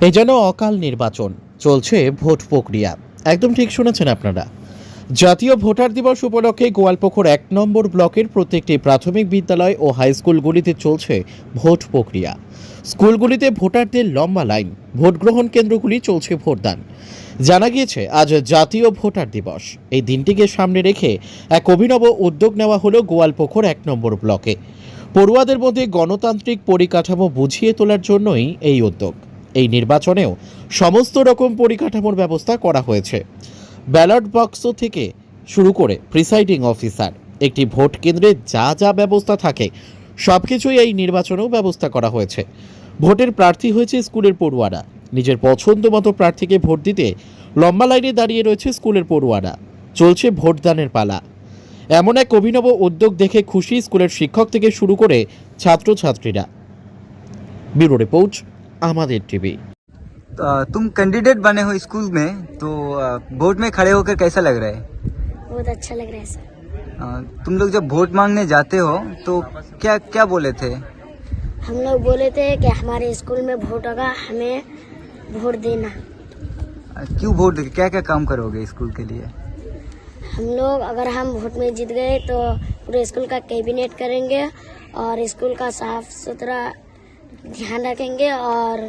এ যেন অকাল নির্বাচন। চলছে ভোট প্রক্রিয়া। একদম ঠিক শুনেছেন আপনারা। জাতীয় ভোটার দিবস উপলক্ষে গোয়ালপুকুর এক নম্বর ব্লকের প্রত্যেকটি প্রাথমিক বিদ্যালয় ও হাই স্কুলগুলিতে চলছে ভোট প্রক্রিয়া। স্কুলগুলিতে ভোটারদের লম্বা লাইন, ভোট গ্রহণ কেন্দ্রগুলি চলছে ভোটদান। জানা গিয়েছে, আজ জাতীয় ভোটার দিবস। এই দিনটিকে সামনে রেখে এক অভিনব উদ্যোগ নেওয়া হলো গোয়ালপুকুর এক নম্বর ব্লকে। পড়ুয়াদের মধ্যে গণতান্ত্রিক পরিকাঠামো বুঝিয়ে তোলার জন্যই এই উদ্যোগ। এই নির্বাচনেও সমস্ত রকম পরিকাঠামোর ব্যবস্থা করা হয়েছে। ব্যালট বক্স থেকে শুরু করে প্রিসাইডিং অফিসার, একটি ভোট কেন্দ্রে যা যা ব্যবস্থা থাকে সব কিছুই এই নির্বাচনেও ব্যবস্থা করা হয়েছে। ভোটের প্রার্থী হয়েছে স্কুলের পড়ুয়ারা। নিজের পছন্দ মতো প্রার্থীকে ভোট দিতে লম্বা লাইনে দাঁড়িয়ে রয়েছে স্কুলের পড়ুয়ারা। চলছে ভোটদানের পালা। এমন এক অভিনব উদ্যোগ দেখে খুশি স্কুলের শিক্ষক থেকে শুরু করে ছাত্রছাত্রীরা। ব্যুরো রিপোর্ট আমাদের টিভি अ, तुम कैंडिडेट बने हो स्कूल में तो अ, वोट में खड़े होकर कैसा लग रहा है बहुत अच्छा लग रहा है सर अ, तुम लोग जब वोट मांगने जाते हो तो क्या क्या बोले थे हम लोग बोले थे कि हमारे स्कूल में वोट होगा हमें वोट देना अ, क्यों वोट क्या क्या काम करोगे स्कूल के लिए हम लोग अगर हम वोट में जीत गए तो पूरे स्कूल का कैबिनेट करेंगे और स्कूल का साफ सुथरा ध्यान रखेंगे और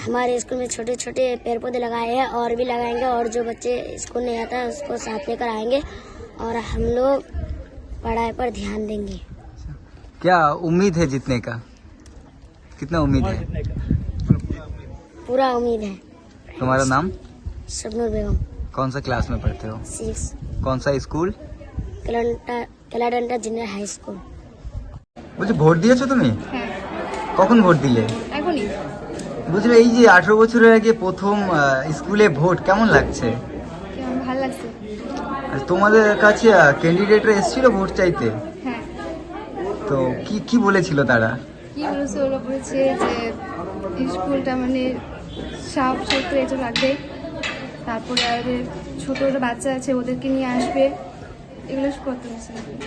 हमारे स्कूल में छोटे छोटे पेड़ पौधे लगाए हैं और भी लगाएँगे और जो बच्चे स्कूल नहीं आता है उसको साथ लेकर आएँगे और हम लोग पढ़ाई पर ध्यान देंगे। क्या उम्मीद है जीतने का? कितना उम्मीद है? पूरा उम्मीद है। तुम्हारा नाम? सबनूर बेगम। कौन सा क्लास में पढ़ते हो? सिक्स कौन सा स्कूल? कैलाडंटा जूनियर हाई स्कूल मुझे वोट दिया था तुम्हें? हाँ। কখন ভোট দিলে? এখনই। বুঝলে এই যে আঠারো বছরের আগে প্রথম স্কুলে ভোট কেমন লাগছে? ভালো লাগছে? আর তোমাদের কাছে ক্যান্ডিডেটরা এসেছিল ভোট চাইতে? হ্যাঁ। তো কি কি বলেছিল তারা? কি বলেছে? ওরা বলেছে যে স্কুলটা মানে সাফ সুতরাং এটা রাখবে তারপরে আর ছোট ছোট বাচ্চা আছে ওদেরকে নিয়ে আসবে। এগুলো করতে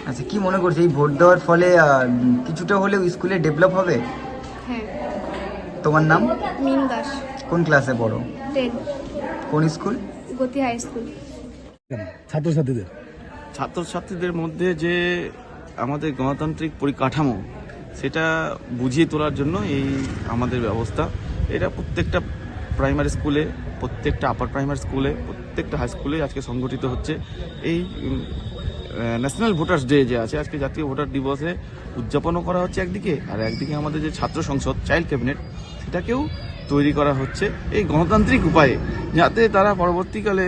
আচ্ছা কি মনে করছ? এই ভোট দেওয়ার ফলে কিছুটা হলেও স্কুলে ডেভেলপ হবে? তোমার নাম? মিন দাস। কোন ক্লাসে পড়ো? টেন কোন স্কুল? গতি হাই স্কুল। ছাত্রছাত্রীদের। ছাত্রছাত্রীদের মধ্যে যে আমাদের গণতান্ত্রিক পরিকাঠামো সেটা বুঝিয়ে তোলার জন্য এই আমাদের ব্যবস্থা। এটা প্রত্যেকটা প্রাইমারি স্কুলে প্রত্যেকটা আপার প্রাইমারি স্কুলে প্রত্যেকটা হাই স্কুলে আজকে সংগঠিত হচ্ছে। এই ন্যাশনাল ভোটার্স ডে যে আছে, আজকে জাতীয় ভোটার দিবসে উদযাপনও করা হচ্ছে একদিকে, আর একদিকে আমাদের যে ছাত্র সংসদ চাইল্ড ক্যাবিনেট সেটাকেও তৈরি করা হচ্ছে এই গণতান্ত্রিক উপায়ে, যাতে তারা পরবর্তীকালে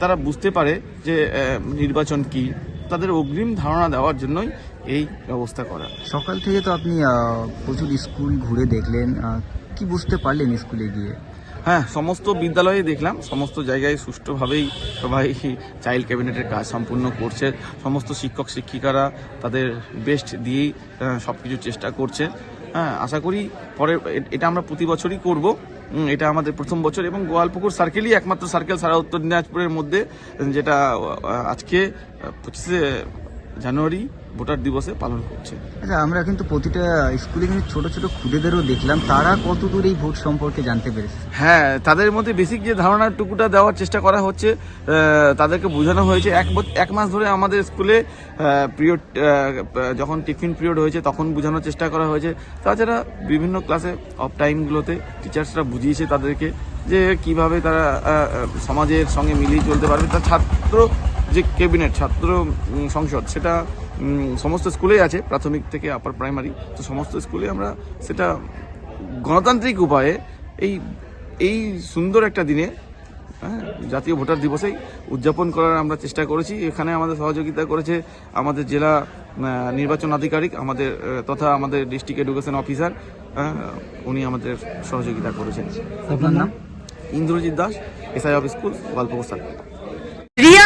তারা বুঝতে পারে যে নির্বাচন কি, তাদের অগ্রিম ধারণা দেওয়ার জন্যই এই ব্যবস্থা করা। সকাল থেকে তো আপনি প্রচুর স্কুল ঘুরে দেখলেন কি বুঝতে পারলেন স্কুলে গিয়ে? হ্যাঁ সমস্ত বিদ্যালয়ে দেখলাম, সমস্ত জায়গায় সুষ্ঠুভাবেই সবাই চাইল্ড ক্যাবিনেটের কাজ সম্পূর্ণ করছে। সমস্ত শিক্ষক, শিক্ষিকারা তাদের বেস্ট দিয়েই সব কিছু চেষ্টা করছে। হ্যাঁ আশা করি পরে এটা আমরা প্রতি বছরই করব। এটা আমাদের প্রথম বছর এবং গোয়ালপুকুর সার্কেলই একমাত্র সার্কেল সারা উত্তর দিনাজপুরের মধ্যে, যেটা আজকে পঁচিশে জানুয়ারি ভোটার দিবসে পালন করছে। আচ্ছা আমরা কিন্তু প্রতিটা স্কুলে কিন্তু ছোট ছোট খুদেদেরও দেখলাম তারা কত দূর এই ভোট সম্পর্কে জানতে পেরেছে? হ্যাঁ তাদের মধ্যে বেসিক যে ধারণার টুকুটা দেওয়ার চেষ্টা করা হচ্ছে তাদেরকে বোঝানো হয়েছে। এক এক মাস ধরে আমাদের স্কুলে পিরিয়ড যখন টিফিন পিরিয়ড হয়েছে তখন বোঝানোর চেষ্টা করা হয়েছে। তাছাড়া বিভিন্ন ক্লাসে অফ টাইমগুলোতে টিচার্সরা বুঝিয়েছে তাদেরকে যে কীভাবে তারা সমাজের সঙ্গে মিলিয়ে চলতে পারবে। তার ছাত্র যে ক্যাবিনেট ছাত্র সংসদ সেটা সমস্ত স্কুলেই আছে প্রাথমিক থেকে আপার প্রাইমারি তো সমস্ত স্কুলে আমরা সেটা গণতান্ত্রিক উপায়ে এই এই সুন্দর একটা দিনে হ্যাঁ, জাতীয় ভোটার দিবসেই উদযাপন করার আমরা চেষ্টা করেছি। এখানে আমাদের সহযোগিতা করেছে আমাদের জেলা নির্বাচন আধিকারিক আমাদের তথা আমাদের ডিস্ট্রিক্ট এডুকেশন অফিসার উনি আমাদের সহযোগিতা করেছেন। আপনার নাম? Indrajit Das SI of school Riya